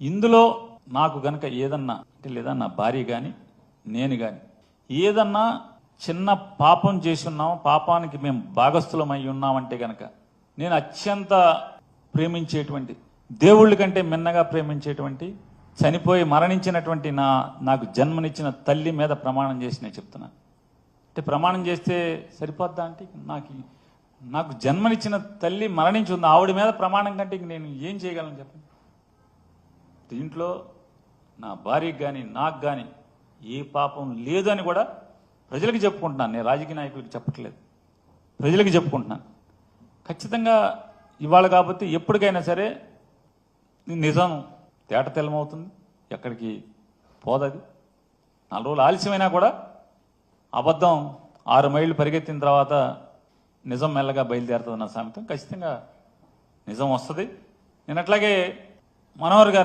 ఇందులో నాకు గనక ఏదన్నా అంటే లేదా నా భార్య కానీ నేను కానీ ఏదన్నా చిన్న పాపం చేసి ఉన్నాం పాపానికి మేము భాగస్థులం అయి ఉన్నామంటే గనక నేను అత్యంత ప్రేమించేటువంటి దేవుళ్ళ కంటే మిన్నగా ప్రేమించేటువంటి చనిపోయి మరణించినటువంటి నా నాకు జన్మనిచ్చిన తల్లి మీద ప్రమాణం చేసి నేను చెప్తున్నాను అంటే ప్రమాణం చేస్తే సరిపోద్దా అంటే నాకు నాకు జన్మనిచ్చిన తల్లి మరణించి ఉంది. ఆవిడ మీద ప్రమాణం కంటే ఇంక నేను ఏం చేయగలను చెప్పండి? దీంట్లో నా భార్యకి కానీ నాకు కానీ ఏ పాపం లేదు అని కూడా ప్రజలకు చెప్పుకుంటున్నాను. నేను రాజకీయ నాయకులకు చెప్పట్లేదు. ప్రజలకు చెప్పుకుంటున్నాను. ఖచ్చితంగా ఇవాళ కాబట్టి ఎప్పటికైనా సరే నిజం తేట తెల్లమవుతుంది. ఎక్కడికి పోదది. నాలుగు రోజులు ఆలస్యమైనా కూడా అబద్ధం ఆరు మైళ్ళు పరిగెత్తిన తర్వాత నిజం మెల్లగా బయలుదేరుతుంది సామెతం. ఖచ్చితంగా నిజం వస్తుంది. నేను అట్లాగే మనోహర్ గారు